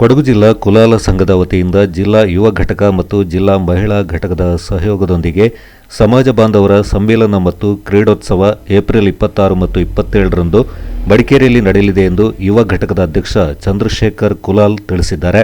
ಕೊಡಗು ಜಿಲ್ಲಾ ಕುಲಾಲ ಸಂಘದ ವತಿಯಿಂದ ಜಿಲ್ಲಾ ಯುವ ಘಟಕ ಮತ್ತು ಜಿಲ್ಲಾ ಮಹಿಳಾ ಘಟಕದ ಸಹಯೋಗದೊಂದಿಗೆ ಸಮಾಜ ಬಾಂಧವರ ಸಮ್ಮೇಳನ ಮತ್ತು ಕ್ರೀಡೋತ್ಸವ ಏಪ್ರಿಲ್ ಇಪ್ಪತ್ತಾರು ಮತ್ತು ಇಪ್ಪತ್ತೇಳರಂದು ಮಡಿಕೇರಿಯಲ್ಲಿ ನಡೆಯಲಿದೆ ಎಂದು ಯುವ ಘಟಕದ ಅಧ್ಯಕ್ಷ ಚಂದ್ರಶೇಖರ್ ಕುಲಾಲ್ ತಿಳಿಸಿದ್ದಾರೆ.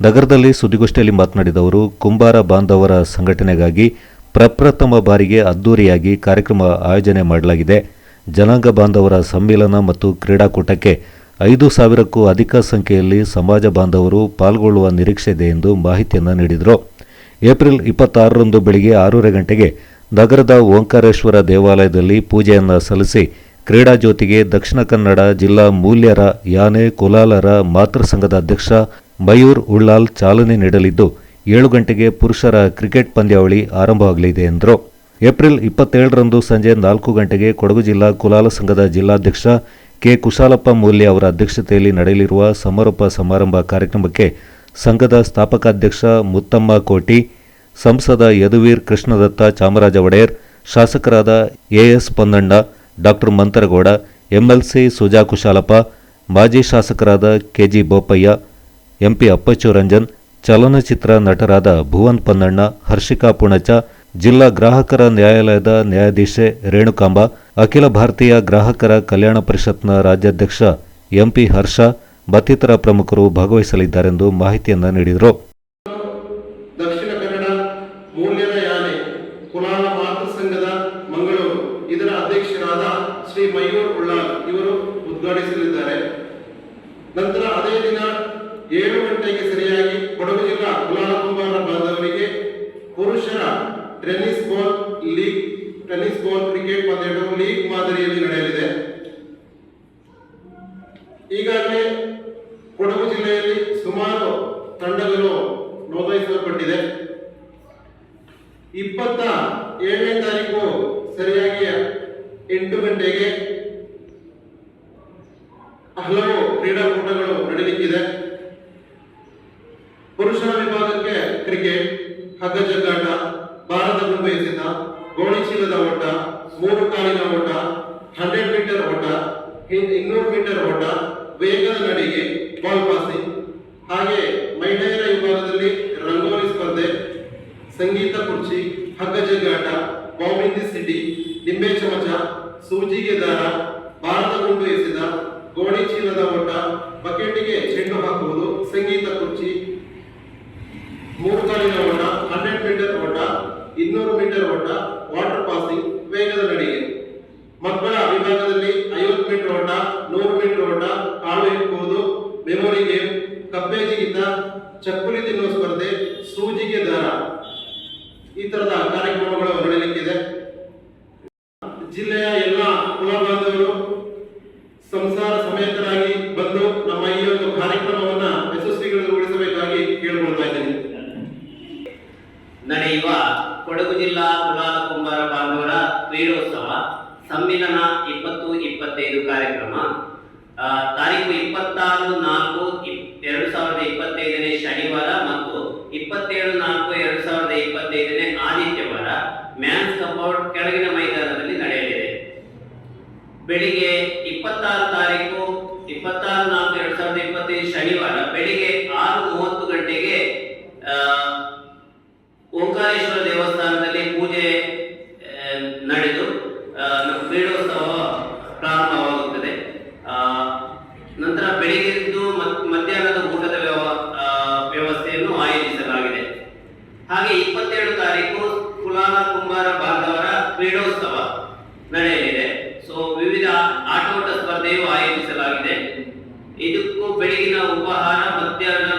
ನಗರದಲ್ಲಿ ಸುದ್ದಿಗೋಷ್ಠಿಯಲ್ಲಿ ಮಾತನಾಡಿದ ಅವರು, ಕುಂಬಾರ ಬಾಂಧವರ ಸಂಘಟನೆಗಾಗಿ ಪ್ರಪ್ರಥಮ ಬಾರಿಗೆ ಅದ್ದೂರಿಯಾಗಿ ಕಾರ್ಯಕ್ರಮ ಆಯೋಜನೆ ಮಾಡಲಾಗಿದೆ. ಜನಾಂಗ ಬಾಂಧವರ ಸಮ್ಮೇಳನ ಮತ್ತು ಕ್ರೀಡಾಕೂಟಕ್ಕೆ ಐದು ಸಾವಿರಕ್ಕೂ ಅಧಿಕ ಸಂಖ್ಯೆಯಲ್ಲಿ ಸಮಾಜ ಬಾಂಧವರು ಪಾಲ್ಗೊಳ್ಳುವ ನಿರೀಕ್ಷೆ ಇದೆ ಎಂದು ಮಾಹಿತಿಯನ್ನು ನೀಡಿದರು. ಏಪ್ರಿಲ್ ಇಪ್ಪತ್ತಾರರಂದು ಬೆಳಿಗ್ಗೆ ಆರೂವರೆ ಗಂಟೆಗೆ ನಗರದ ಓಂಕಾರೇಶ್ವರ ದೇವಾಲಯದಲ್ಲಿ ಪೂಜೆಯನ್ನು ಸಲ್ಲಿಸಿ ಕ್ರೀಡಾ ಜ್ಯೋತಿಗೆ ದಕ್ಷಿಣ ಕನ್ನಡ ಜಿಲ್ಲಾ ಮೂಲ್ಯರ ಯಾನೆ ಕುಲಾಲರ ಮಾತೃ ಸಂಘದ ಅಧ್ಯಕ್ಷ ಮಯೂರ್ ಉಳ್ಳಾಲ್ ಚಾಲನೆ ನೀಡಲಿದ್ದು, ಏಳು ಗಂಟೆಗೆ ಪುರುಷರ ಕ್ರಿಕೆಟ್ ಪಂದ್ಯಾವಳಿ ಆರಂಭವಾಗಲಿದೆ ಎಂದರು. ಏಪ್ರಿಲ್ ಇಪ್ಪತ್ತೇಳರಂದು ಸಂಜೆ ನಾಲ್ಕು ಗಂಟೆಗೆ ಕೊಡಗು ಜಿಲ್ಲಾ ಕುಲಾಲ ಸಂಘದ ಜಿಲ್ಲಾಧ್ಯಕ್ಷ ಕೆ. ಕುಶಾಲಪ್ಪ ಮೌಲ್ಯ ಅವರ ಅಧ್ಯಕ್ಷತೆಯಲ್ಲಿ ನಡೆಯಲಿರುವ ಸಮಾರೋಪ ಸಮಾರಂಭ ಕಾರ್ಯಕ್ರಮಕ್ಕೆ ಸಂಘದ ಸ್ಥಾಪಕಾಧ್ಯಕ್ಷ ಮುತ್ತಮ್ಮ ಕೋಟಿ, ಸಂಸದ ಯದುವೀರ್ ಕೃಷ್ಣದತ್ತ ಚಾಮರಾಜ ಒಡೆಯರ್, ಶಾಸಕರಾದ A S Ponnanna, doctor Mantargowda, MLC Suja Kushalappa, ಮಾಜಿ ಶಾಸಕರಾದ K G Bopaiah, MP Appachu Ranjan, ಚಲನಚಿತ್ರ ನಟರಾದ ಭುವನ್ ಪನ್ನಣ್ಣ, ಹರ್ಷಿಕಾ ಪುಣಚ ಜಿಲ್ಲಾ ಗ್ರಾಹಕರ ನ್ಯಾಯಾಲಯದ ನ್ಯಾಯಾಧೀಶೆ ರೇಣುಕಾಂಬ, ಅಖಿಲ ಭಾರತೀಯ ಗ್ರಾಹಕರ ಕಲ್ಯಾಣ ಪರಿಷತ್ನ ರಾಜ್ಯಾಧ್ಯಕ್ಷ ಎಂಪಿ ಹರ್ಷ, ಮತ್ತಿತರ ಪ್ರಮುಖರು ಭಾಗವಹಿಸಲಿದ್ದಾರೆಂದು ಮಾಹಿತಿಯನ್ನು ನೀಡಿದರು. ದಕ್ಷಿಣ ಕನ್ನಡ ಸಂಘದ ಮಂಗಳೂರು. ಇದರ ಅಧ್ಯಕ್ಷರಾದ ಶ್ರೀ ಇವರು ನಂತರ ಅದೇ ದಿನ ಏಳು ಗಂಟೆಗೆ ಸರಿಯಾಗಿ ಕೊಡಗು ಜಿಲ್ಲಾ ಕುಲಾಲ ಕುಂಬಾರ ಬಾಂಧವರಿಗೆ ಪುರುಷರ tennis ball league, tennis ball cricket ಪಂದ್ಯಗಳು ಲೀಗ್ ಮಾದರಿಯಲ್ಲಿ ನಡೆಯಲಿದೆ. ಈಗಾಗಲೇ ಕೊಡಗು ಜಿಲ್ಲೆಯಲ್ಲಿ ಸುಮಾರು ತಂಡಗಳು ನೋಂದಾಯಿಸಲ್ಪಟ್ಟಿದೆ. ಇಪ್ಪತ್ತ ಏಳನೇ ತಾರೀಕು ಸರಿಯಾಗಿ ಎಂಟು ಗಂಟೆಗೆ ಹಲವು ಕ್ರೀಡಾಕೂಟಗಳು ನಡೆಯಲಿಕ್ಕಿದೆ ಪುರುಷರ ವಿಭಾಗಕ್ಕೆ ಕ್ರಿಕೆಟ್ ಹಗ್ಗ ಜಗ್ಗಾಟ ಭಾರತ ಬಯಸಿದ ಗೋಣಿ ಚೀಲದ ಓಟ, ಮೂರು ಕಾಲಿನ ಓಟ, ಹಂಡ್ರೆಡ್ ಮೀಟರ್ ಓಟ ಇನ್- ಇನ್ನೂರು ಮೀಟರ್ ಓಟ, ವೇಗದ ನಡಿಗೆ, ಬಾಲ್ ಪಾಸಿಂಗ್. ಹಾಗೆ ಮಹಿಳೆಯರ ವಿಭಾಗದಲ್ಲಿ ರಂಗೋಲಿ ಸ್ಪರ್ಧೆ, ಸಂಗೀತ ಕುರ್ಚಿ ಹಗ್ಗ ಜಗ್ಗಾಟ ಬಾಂಬ್ ಸಿಟಿ, ನಿಂಬೆ ಚಮಚ ಸೂಜಿಗೆ ದಾರ ಭಾರತ ಗುಂಡು ಎಸೆದ ಗೋಣಿ ಚೀಲದ ಓಟ, ಬಕೆಟ್ಗೆ ಚೆಂಡು ಹಾಕುವುದು, ಸಂಗೀತ ಕುರ್ಚಿ ಮೂರು ಕಾಲಿನ ಓಟ ಹಂಡ್ರೆಡ್ ಮೀಟರ್ ಓಟ ಇನ್ನೂರು ಮೀಟರ್ ಓಟ ವಾಟರ್ ಪಾಸಿಂಗ್ ವೇಗದ ನಡಿಗೆ ಮಕ್ಕಳ ವಿಭಾಗದಲ್ಲಿ ಐವತ್ತು ಮೀಟರ್ ಓಟ ನೂರು ಮೀಟರ್ ಓಟ ಕಾಳು ಎತ್ತುವುದು ಮೆಮೊರಿ ಗೇಮ್ ಜಿಗಿತ ಚಕ್ಕುಲಿ ತಿನ್ನುವ ಸ್ಪರ್ಧೆ, ಸೂಜಿಗೆ ದಾರ. ಈ ತರದ ಕಾರ್ಯಕ್ರಮಗಳು ನಡೆಯಲಿಕ್ಕಿದೆ ಜಿಲ್ಲೆಯ ಸಮ್ಮಿಲನ ಇಪ್ಪತ್ತು, ಇಪ್ಪತ್ತೈದು ಕಾರ್ಯಕ್ರಮ. ತಾರೀಕು ಇಪ್ಪತ್ತಾರು, ನಾಲ್ಕು ಎರಡು ಸಾವಿರದ ಇಪ್ಪತ್ತೈದನೇ ಶನಿವಾರ ಮತ್ತು ಇಪ್ಪತ್ತೇಳು, ನಾಲ್ಕು, ಎರಡು ಸಾವಿರದ ಇಪ್ಪತ್ತೈದನೇ ಆದಿತ್ಯವಾರ ಮ್ಯಾನ್ ಕಂಪೌಂಡ್ ಕೆಳಗಿನ ಮೈದಾನದಲ್ಲಿ ನಡೆಯಲಿದೆ. ಬೆಳಿಗ್ಗೆ ಇಪ್ಪತ್ತಾರು ತಾರೀಕು, ಇಪ್ಪತ್ತಾರು, ನಾಲ್ಕು, ಎರಡು ಸಾವಿರದ ಇಪ್ಪತ್ತೈದು ಶನಿವಾರ ಬೆಳಿಗ್ಗೆ ಆರು ಮೂವತ್ತು ಗಂಟೆಗೆ ಓಂಕಾರೇಶ್ವರ ಹಾಗೆ ಇಪ್ಪತ್ತೇಳು ತಾರೀಕು ಕುಲಾಲ ಕುಂಬಾರ ಬಾಂಧವರ ಕ್ರೀಡೋತ್ಸವ ನಡೆಯಲಿದೆ. ಸೊ ವಿವಿಧ ಆಟೋಟ ಸ್ಪರ್ಧೆಯು ಆಯೋಜಿಸಲಾಗಿದೆ. ಇದಕ್ಕೂ ಬೆಳಗಿನ ಉಪಹಾರ ಮಧ್ಯಾಹ್ನದ